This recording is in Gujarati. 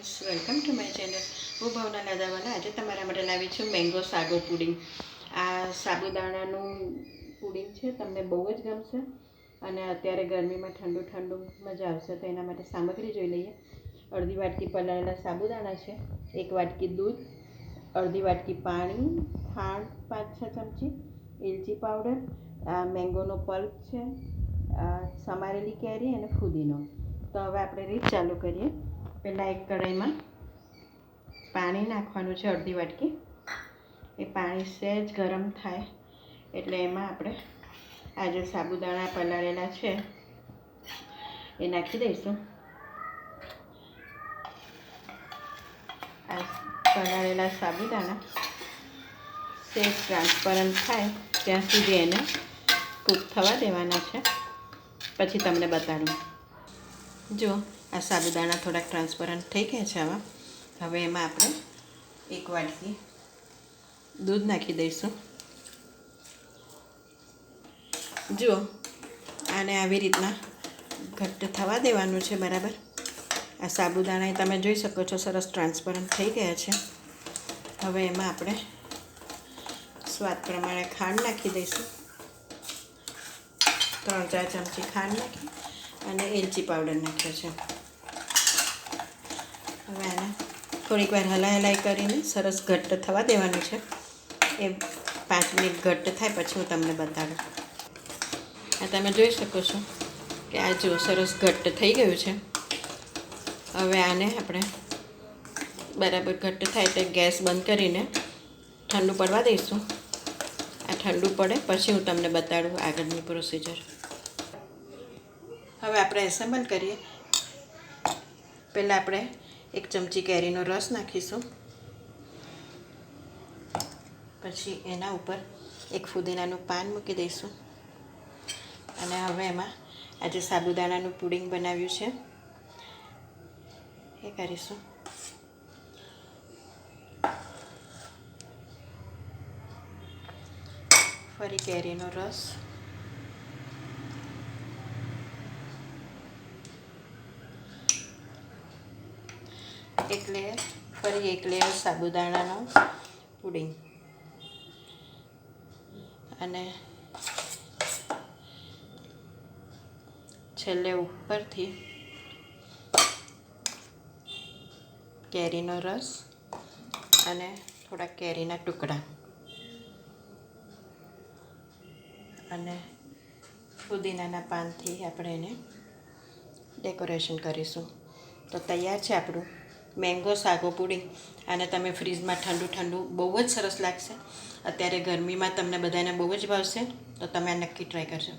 Friends welcome to my channel હું ભાવના લાદાવાલા આજે તમારા માટે લાવી છું મેંગો સાગો પુડિંગ આ સાબુદાણાનું પુડિંગ છે, તમને બહુ જ ગમશે. અને અત્યારે ગરમીમાં ઠંડુ ઠંડુ મજા આવશે, તો એના માટે સામગ્રી જોઈ લઈએ. અડધી વાટકી પલાળેલા સાબુદાણા છે, એક વાટકી દૂધ, અડધી વાટકી પાણી, ખાંડ, પાંચ છ ચમચી એલચી પાવડર, આ મેંગોનો પલ્પ છે સમારેલી કેરી અને ફુદીનો. તો હવે આપણે રીત ચાલુ કરીએ. પહેલાં એક કઢાઈમાં પાણી નાખવાનું છે અડધી વાટકી. એ પાણી સહેજ ગરમ થાય. એટલે એમાં આપણે આ જે સાબુદાણા પલાળેલા છે, એ નાખી દઈશું. આ પલાળેલા સાબુદાણા સહેજ ટ્રાન્સપરન્ટ થાય ત્યાં સુધી એને કૂક થવા દેવાના છે. પછી તમને બતાડું. જો આ સાબુદાણા થોડાક ટ્રાન્સપરન્ટ થઈ ગયા છે આવા. હવે એમાં આપણે એક વાટકી દૂધ નાખી દઈશું. જુઓ, આને આવી રીતના ઘટ્ટ થવા દેવાનું છે, બરાબર? આ સાબુદાણા તમે જોઈ શકો છો, સરસ ટ્રાન્સપરન્ટ થઈ ગયા છે. હવે એમાં આપણે સ્વાદ પ્રમાણે ખાંડ નાખી દઈશું. ત્રણ ચાર ચમચી ખાંડ નાખી અને એલચી પાવડર નાખ્યો છે. હવે આને થોડીક વાર હલાઈ હલાય કરીને સરસ ઘટ્ટ થવા દેવાનું છે. એ પાંચ મિનિટ ઘટ્ટ થાય પછી હું તમને બતાડું આ તમે જોઈ શકો છો કે આ જો સરસ ઘટ્ટ થઈ ગયું છે. હવે આને આપણે બરાબર ઘટ્ટ થાય એટલે ગેસ બંધ કરીને ઠંડુ પડવા દઈશું. આ ઠંડુ પડે પછી હું તમને બતાડું આગળની પ્રોસિજર હવે આપણે એસેમ્બલ કરીએ. પહેલાં આપણે એક ચમચી કેરીનો રસ નાખીશું. પછી એના ઉપર એક ફુદીનાનું પાન મૂકી દઈશું. અને હવે એમાં આજે સાબુદાણાનું પુડિંગ બનાવ્યું છે. એ કરીશું. ફરી કેરીનો રસ. એક લેયર ફરી એક લેયર સાબુદાણાનો પુડિંગ. અને છેલ્લે ઉપરથી કેરીનો રસ અને થોડા કેરીના ટુકડા. અને ફુદીનાના પાનથી આપણે એને ડેકોરેશન કરીશું. તો તૈયાર છે આપણું? મેંગો સાગો પુડિંગ આને તમે ફ્રીજમાં ઠંડુ ઠંડુ બહુ જ સરસ લાગશે. અત્યારે ગરમીમાં તમને બધાને બહુ જ ભાવશે, તો તમે આ નક્કી ટ્રાય કરજો.